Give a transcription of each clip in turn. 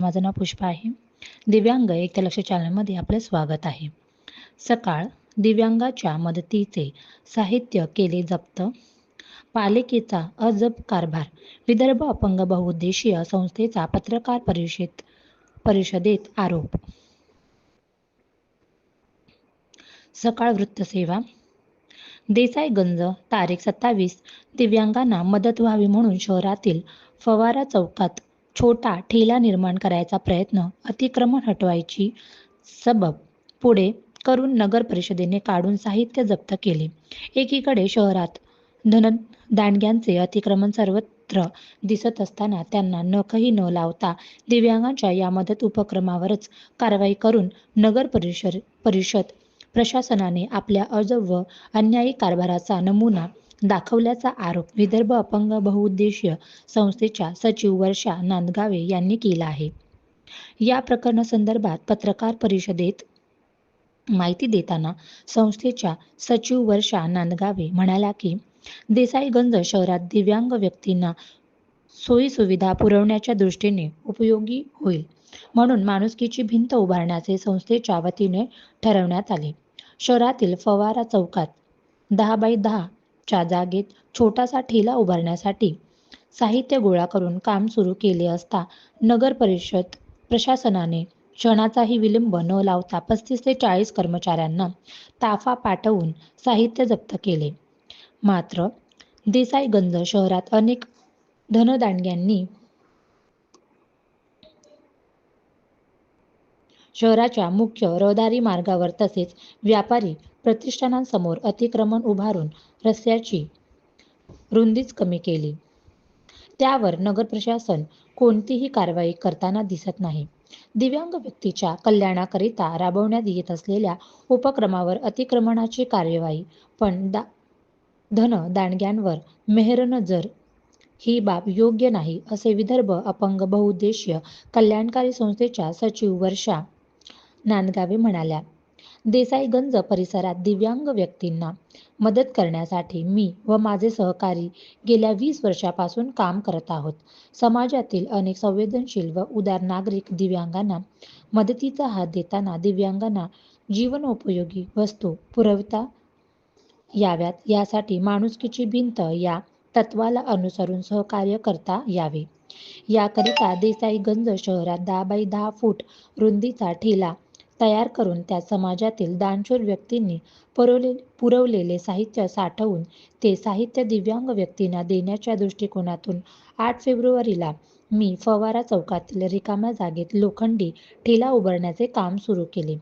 माझं नाव पुष्पा आहे. दिव्यांग एक लक्ष चॅनलमध्ये आपलं स्वागत आहे. सकाळ दिव्यांगाच्या मदतीचे साहित्य केले जप्त. पालिकेचा अजब कारभार. विदर्भ अपंग बहुउद्देशीय संस्थेचा पत्रकार परिषद परिषदेत आरोप. सकाळ वृत्तसेवा देसाईगंज तारीख सत्तावीस. दिव्यांगांना मदत व्हावी म्हणून शहरातील फवारा चौकात छोटा ठेला निर्माण करायचा प्रयत्न अतिक्रमण हटवायची सबब पुढे करून नगर परिषदेने काढून साहित्य जप्त केले. एकीकडे शहरात धन दांडग्यांचे अतिक्रमण सर्वत्र दिसत असताना त्यांना नखही न लावता दिव्यांगांच्या या मदत उपक्रमावरच कारवाई करून नगर परिषद परिषद प्रशासनाने आपल्या अजब व अन्यायी कारभाराचा नमुना दाखवल्याचा आरोप विदर्भ अपंग बहुउद्देशीय संस्थेच्या सचिव वर्षा नांदगावे यांनी केला आहे. या प्रकरणासंदर्भात पत्रकार परिषदेत माहिती देताना संस्थेच्या सचिव वर्षा नांदगावे म्हणाल्या की देसाईगंज शहरात दिव्यांग व्यक्तींना सोयीसुविधा पुरवण्याच्या दृष्टीने उपयोगी होईल म्हणून माणुसकीची भिंत उभारण्याचे संस्थेच्या वतीने ठरवण्यात आले. शहरातील फवारा चौकात दहा बाय दहा च्या जागेत छोटासा ठेला उभारण्यासाठी साहित्य गोळा करून काम सुरू केले असता नगर परिषद प्रशासनाने क्षणाचाही विलंब न लावता पस्तीस ते चाळीस कर्मचाऱ्यांना ताफा पाठवून साहित्य जप्त केले. मात्र देसाईगंज शहरात अनेक धनदांडग्यांनी शहराच्या मुख्य रहदारी मार्गावर तसेच व्यापारी प्रतिष्ठानांसमोर अतिक्रमण उभारून रस्त्याची रुंदीच कमी केली. त्यावर नगर प्रशासन कोणतीही कारवाई करताना दिसत नाही. दिव्यांग व्यक्तीच्या कल्याणाकरिता राबवण्यात येत असलेल्या उपक्रमावर अतिक्रमणाची कार्यवाही पण दा धन दांडग्यांवर मेहरनजर ही बाब योग्य नाही असे विदर्भ अपंग बहुउद्देशीय कल्याणकारी संस्थेच्या सचिव वर्षा नांदगावे म्हणाल्या देसाईगंज परिसरात दिव्यांग व्यक्तींना मदत करण्यासाठी मी व माझे सहकारी गेल्या वीस वर्षापासून काम करत आहोत. समाजातील अनेक संवेदनशील व उदार नागरिक दिव्यांगांना मदतीचा हात देताना दिव्यांगांना जीवनोपयोगी वस्तू पुरवता याव्यात. यासाठी माणुसकीची भिंत या तत्वाला अनुसरून सहकार्य करता यावे. याकरिता देसाईगंज शहरात दहा बाय दहा फूट रुंदीचा ठेला तयार करून त्या समाजातील दानशूर व्यक्तींनी पुरवले पुरवलेले साहित्य साठवून ते साहित्य दिव्यांग व्यक्तींना देण्याच्या दृष्टिकोनातून आठ फेब्रुवारीला मी फवारा चौकातील रिकाम्या जागेत लोखंडी ठेला उभारण्याचे काम सुरू केले.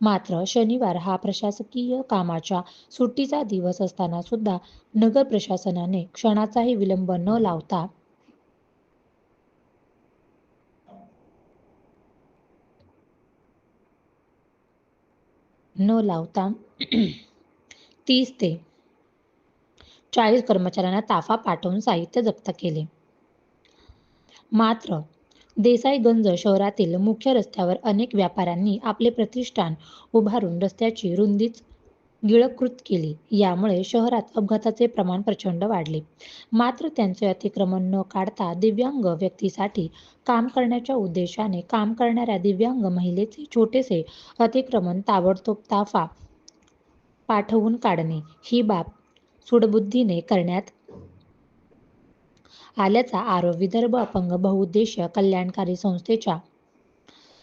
मात्र शनिवार हा प्रशासकीय कामाच्या सुट्टीचा दिवस असताना सुद्धा नगर प्रशासनाने क्षणाचाही विलंब न लावता न लावता तीस ते चाळीस कर्मचाऱ्यांना ताफा पाठवून साहित्य जप्त केले. मात्र देसाईगंज शहरातील मुख्य रस्त्यावर अनेक व्यापाऱ्यांनी आपले प्रतिष्ठान उभारून रस्त्याची रुंदीच गिळकृत केली. यामुळे शहरात अपघाताचे प्रमाण प्रचंड वाढले. मात्र त्यांचे अतिक्रमण न काढता दिव्यांग व्यक्तीसाठी काम करण्याच्या उद्देशाने काम करणाऱ्या दिव्यांग महिलेचे छोटेसे अतिक्रमण ताबडतोब ताफा पाठवून काढणे ही बाब सुडबुद्धीने करण्यात आल्याचा आरोप विदर्भ अपंग बहुउद्देशीय कल्याणकारी संस्थेच्या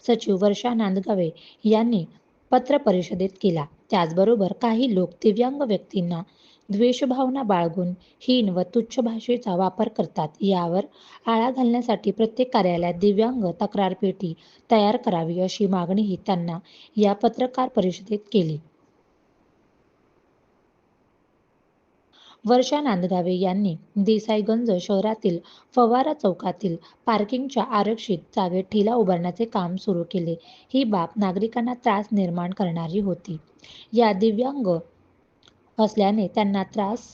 सचिव वर्षा नांदगावे यांनी पत्रपरिषदेत केला. त्याचबरोबर काही लोक दिव्यांग व्यक्तींना द्वेषभावना बाळगून हीन व तुच्छ भाषेचा वापर करतात. यावर आळा घालण्यासाठी प्रत्येक कार्यालयात दिव्यांग तक्रार पेटी तयार करावी अशी मागणीही त्यांना या पत्रकार परिषदेत केली. वर्षा नांदगावे यांनी देसाईगंज शहरातील फवारा चौकातील पार्किंगच्या आरक्षित जागेत ठेला उभारण्याचे काम सुरू केले. ही बाब नागरिकांना त्रास निर्माण करणारी होती. या दिव्यांग असल्याने त्यांना त्रास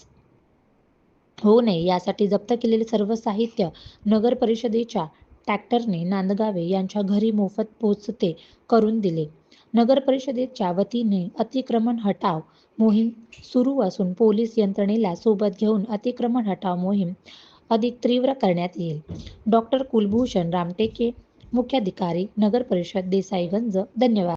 होऊ नये यासाठी जप्त केलेले सर्व साहित्य नगर परिषदेच्या ट्रॅक्टरने नांदगावे यांच्या घरी मोफत पोचते करून दिले. नगर परिषदेच्या वतीने अतिक्रमण हटाव मोहीम सुरू असून पोलीस यंत्रणेला सोबत घेऊन अतिक्रमण हटाव मोहीम अधिक तीव्र करण्यात येईल. डॉक्टर कुलभूषण रामटेके मुख्याधिकारी नगर परिषद देसाईगंज धन्यवाद.